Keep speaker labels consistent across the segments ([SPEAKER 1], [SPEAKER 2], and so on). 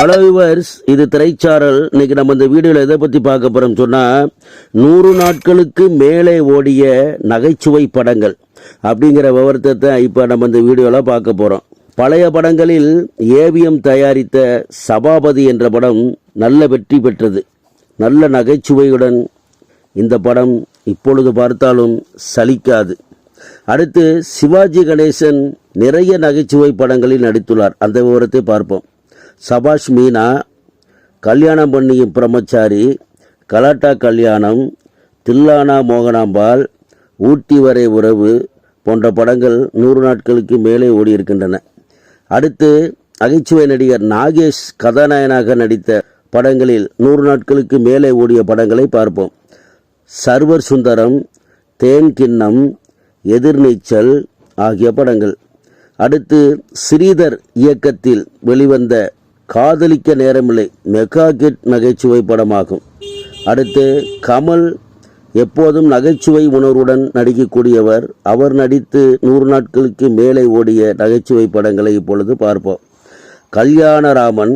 [SPEAKER 1] Hello yours இது திரைச்சாரல். இன்னைக்கு நம்ம இந்த வீடியோவில் எதை பற்றி பார்க்க போகிறோம் சொன்னால் நூறு நாட்களுக்கு மேலே ஓடிய நகைச்சுவை படங்கள் அப்படிங்கிற விவரத்தை தான் இப்போ நம்ம இந்த வீடியோவில் பார்க்க போகிறோம் பழைய படங்களில் ஏவிஎம் தயாரித்த சபாபதி என்ற படம் நல்ல வெற்றி பெற்றது. நல்ல நகைச்சுவையுடன் இந்த படம் இப்பொழுது பார்த்தாலும் சலிக்காது. அடுத்து சிவாஜி கணேசன் நிறைய நகைச்சுவை படங்களில் நடித்துள்ளார். அந்த விவரத்தை பார்ப்போம். சபாஷ் மீனா கல்யாணம் பண்ணியும் பிரம்மச்சாரி கலாட்டா கல்யாணம் தில்லானா மோகனாம்பாள் ஊட்டி வரை உறவு போன்ற படங்கள் நூறு நாட்களுக்கு மேலே ஓடியிருக்கின்றன. அடுத்து நகைச்சுவை நடிகர் நாகேஷ் கதாநாயகனாக நடித்த படங்களில் நூறு நாட்களுக்கு மேலே ஓடிய படங்களை பார்ப்போம். சர்வர் சுந்தரம் தேன் கிண்ணம் எதிர்நீச்சல் ஆகிய படங்கள். அடுத்து ஸ்ரீதர் இயக்கத்தில் வெளிவந்த காதலிக்க நேரமில்லை. மெகா கிட் நகைச்சுவை படமாகும். அடுத்து கமல் எப்போதும் நகைச்சுவை உணர்வுடன் நடிக்கக்கூடியவர். அவர் நடித்து நூறு நாட்களுக்கு மேலே ஓடிய நகைச்சுவை படங்களை இப்பொழுது பார்ப்போம். Kalyanaraman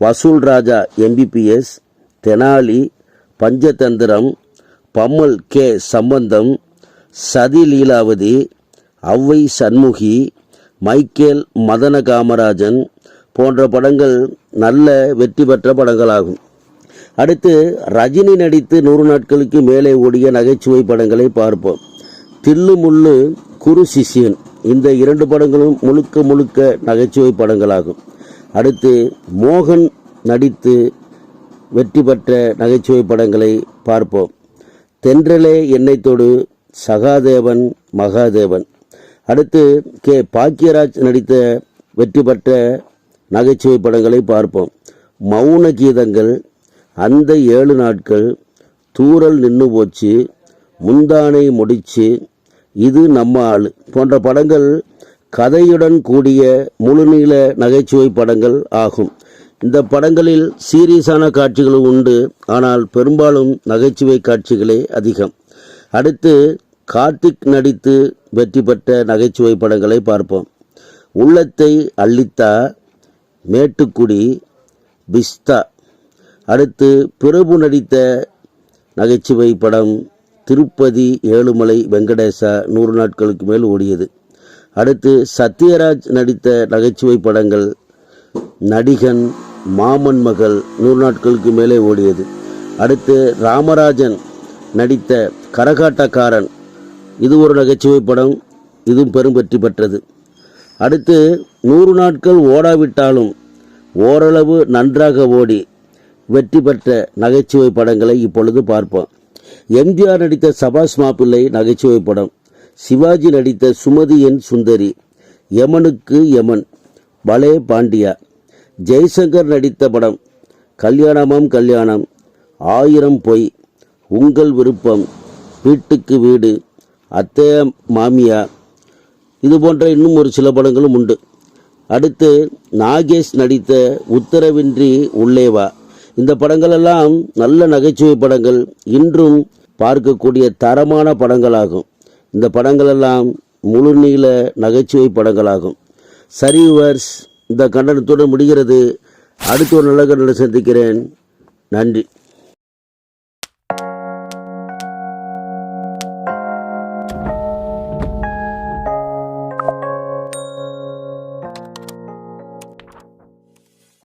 [SPEAKER 1] Vasool Raja MBBS Thenali Panchathanthiram Pammal K Sambandham Sathi Leelavathi Avvai Shanmughi Michael Madana Kamarajan போன்ற படங்கள் நல்ல வெற்றி பெற்ற படங்களாகும். அடுத்து ரஜினி நடித்து நூறு நாட்களுக்கு மேலே ஓடிய நகைச்சுவை படங்களை பார்ப்போம். தில்லு முள்ளு குரு சிஷ்யன். இந்த இரண்டு படங்களும் முழுக்க முழுக்க நகைச்சுவை படங்களாகும். அடுத்து மோகன் நடித்து வெற்றி பெற்ற நகைச்சுவை படங்களை பார்ப்போம். தென்றலே என்னை தொடு சகாதேவன் மகாதேவன். அடுத்து கே. பாக்கியராஜ் நடித்த வெற்றி பெற்ற நகைச்சுவை படங்களை பார்ப்போம். மௌன கீதங்கள் அந்த ஏழு நாட்கள் தூரல் நின்று போச்சு முந்தானை முடிச்சு இது நம்ம ஆள் போன்ற படங்கள் கதையுடன் கூடிய முழுநீள நகைச்சுவை படங்கள் ஆகும். இந்த படங்களில் சீரியஸான காட்சிகளும் உண்டு ஆனால் பெரும்பாலும் நகைச்சுவை காட்சிகளே அதிகம். அடுத்து கார்த்திக் நடித்து வெற்றி பெற்ற நகைச்சுவை படங்களை பார்ப்போம். உள்ளத்தை அள்ளித்தா மேட்டுக்குடி பிஸ்தா. அடுத்து பிரபு நடித்த நகைச்சுவை படம் திருப்பதி ஏழுமலை வெங்கடேசா நூறு நாட்களுக்கு மேல் ஓடியது. அடுத்து சத்யராஜ் நடித்த நகைச்சுவை படங்கள் நடிகன் மாமன் மகள் நூறு நாட்களுக்கு மேலே ஓடியது. அடுத்து ராமராஜன் நடித்த கரகாட்டக்காரன் இது ஒரு நகைச்சுவை படம் இதுவும் பெரும் வெற்றி பெற்றது. அடுத்து நூறு நாட்கள் ஓடாவிட்டாலும் ஓரளவு நன்றாக ஓடி வெற்றி பெற்ற நகைச்சுவை படங்களை இப்பொழுது பார்ப்போம். எம்ஜிஆர் நடித்த சபாஸ் மாப்பிள்ளை நகைச்சுவை படம் சிவாஜி நடித்த சுமதி என் சுந்தரி யமனுக்கு யமன் பலே பாண்டியா ஜெய்சங்கர் நடித்த படம் கல்யாணமாம் கல்யாணம் ஆயிரம் பொய் உங்கள் விருப்பம் வீட்டுக்கு வீடு அத்தைய மாமியா இது போன்ற இன்னும் ஒரு சில படங்களும் உண்டு. அடுத்து நாகேஷ் நடித்த உத்தரவின்றி உள்ளே வா. இந்த படங்களெல்லாம் நல்ல நகைச்சுவை படங்கள். இன்றும் பார்க்கக்கூடிய தரமான படங்களாகும். இந்த படங்களெல்லாம் முழுநீள நகைச்சுவை படங்களாகும். சரி வர்ஸ் இந்த கண்டனத்துடன் முடிகிறது. அடுத்த ஒரு நல்ல கண்டனம் சந்திக்கிறேன். நன்றி.